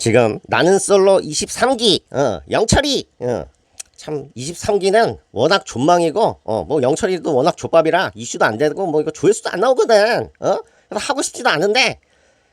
지금 나는 솔로 23기 어, 영철이 어, 참 23기는 워낙 존망이고 어, 뭐 영철이도 워낙 족밥이라 이슈도 안 되고 뭐 이거 조회수도 안 나오거든 어? 하고 싶지도 않은데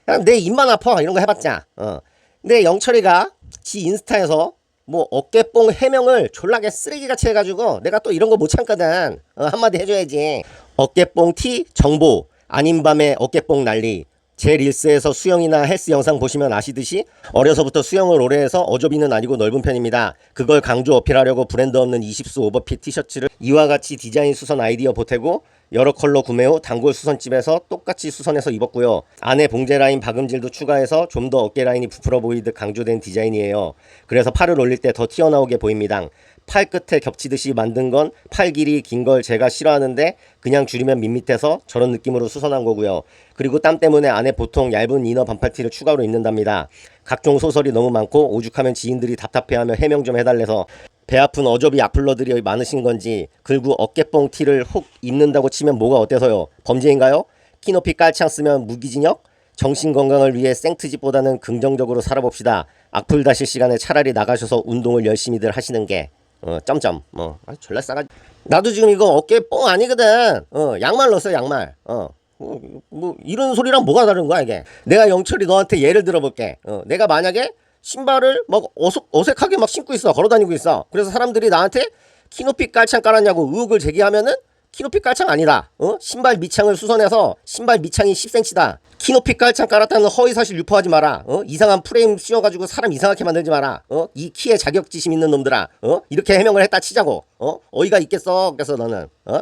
그냥 내 입만 아파 이런 거 해봤자 어. 근데 영철이가 지 인스타에서 뭐 어깨뽕 해명을 졸라게 쓰레기같이 해가지고 내가 또 이런 거 못 참거든 어, 한마디 해줘야지 어깨뽕 티 정보 아닌 밤에 어깨뽕 난리 제 릴스에서 수영이나 헬스 영상 보시면 아시듯이 어려서부터 수영을 오래 해서 어조비는 아니고 넓은 편입니다. 그걸 강조 어필하려고 브랜드 없는 20수 오버핏 티셔츠를 이와 같이 디자인 수선 아이디어 보태고 여러 컬러 구매 후 단골 수선집에서 똑같이 수선해서 입었고요. 안에 봉제 라인 박음질도 추가해서 좀 더 어깨 라인이 부풀어 보이듯 강조된 디자인이에요. 그래서 팔을 올릴 때 더 튀어나오게 보입니다. 팔 끝에 겹치듯이 만든 건 팔 길이 긴 걸 제가 싫어하는데 그냥 줄이면 밋밋해서 저런 느낌으로 수선한 거고요. 그리고 땀 때문에 안에 보통 얇은 이너 반팔티를 추가로 입는답니다. 각종 소설이 너무 많고 오죽하면 지인들이 답답해하며 해명 좀 해달래서 배 아픈 어저비 악플러들이 많으신 건지 글구 어깨뽕 티를 혹 입는다고 치면 뭐가 어때서요? 범죄인가요? 키 높이 깔창 쓰면 무기징역? 정신 건강을 위해 생트집보다는 긍정적으로 살아봅시다. 악플 다실 시간에 차라리 나가셔서 운동을 열심히들 하시는 게 어, 점점 뭐 아, 졸라 싸가. 나도 지금 이거 어깨 뽕 아니거든. 어, 양말 넣었어 양말. 어. 뭐, 뭐 이런 소리랑 뭐가 다른 거야 이게? 내가 영철이 너한테 예를 들어볼게. 어, 내가 만약에 신발을 막 어색, 어색 하게 막 신고 있어 걸어다니고 있어. 그래서 사람들이 나한테 키높이 깔창 깔았냐고 의혹을 제기하면은 키높이 깔창 아니다. 어? 신발 밑창을 수선해서 신발 밑창이 10cm다. 키높이 깔창 깔았다는 허위 사실 유포하지 마라. 어? 이상한 프레임 씌워가지고 사람 이상하게 만들지 마라. 어? 이 키에 자격지심 있는 놈들아. 어? 이렇게 해명을 했다 치자고. 어? 어이가 있겠어. 그래서 너는. 어?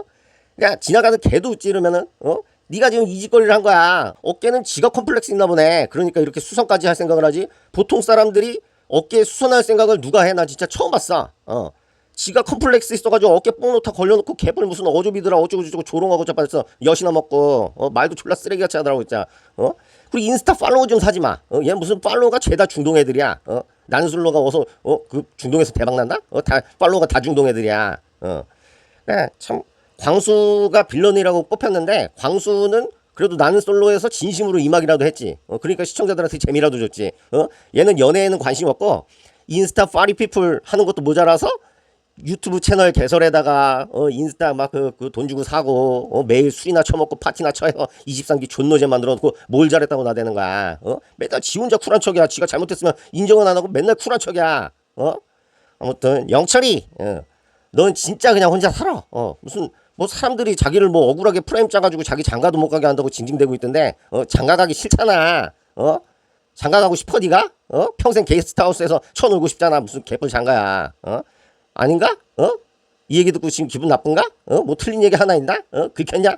그러니까 지나가는 개도 찌르면은 어? 네가 지금 이 짓거리를 한 거야. 어깨는 지가 컴플렉스 있나 보네. 그러니까 이렇게 수선까지 할 생각을 하지. 보통 사람들이 어깨에 수선할 생각을 누가 해? 나 진짜 처음 봤어. 어. 지가 컴플렉스 있어가지고 어깨 뽕 놓다 걸려놓고 개뿔 무슨 어조비더라 어쩌고저쩌고 조롱하고 저빠서 여시나 먹고 어, 말도 졸라 쓰레기같이 하더라고 진짜 어 그리고 인스타 팔로우 좀 사지 마어얘 무슨 팔로우가 죄다 중동 애들이야 어 나는 술로가 어서 어그 중동에서 대박 난다 어다 팔로우가 다 중동 애들이야 어 네, 참 광수가 빌런이라고 뽑혔는데 광수는 그래도 나는 솔로에서 진심으로 임하기라도 했지. 어, 그러니까 시청자들한테 재미라도 줬지. 어? 얘는 연애에는 관심 없고 인스타 파리피플 하는 것도 모자라서 유튜브 채널 개설에다가 어, 인스타 막그돈 주고 사고 어, 매일 술이나 처먹고 파티나 쳐서 23기 존노제 만들어 놓고 뭘 잘했다고 나대는 거야. 어? 맨날 지 혼자 쿨한 척이야. 지가 잘못했으면 인정은 안 하고 맨날 쿨한 척이야. 어? 아무튼 영철이 어. 넌 진짜 그냥 혼자 살아. 어, 무슨 뭐 사람들이 자기를 뭐 억울하게 프레임 짜가지고 자기 장가도 못 가게 한다고 징징대고 있던데 어, 장가 가기 싫잖아. 어? 장가 가고 싶어 네가? 어? 평생 게스트하우스에서 쳐놀고 싶잖아. 무슨 개뿔 장가야. 어? 아닌가? 어? 이 얘기 듣고 지금 기분 나쁜가? 어? 뭐 틀린 얘기 하나 있나? 어? 긁혔냐?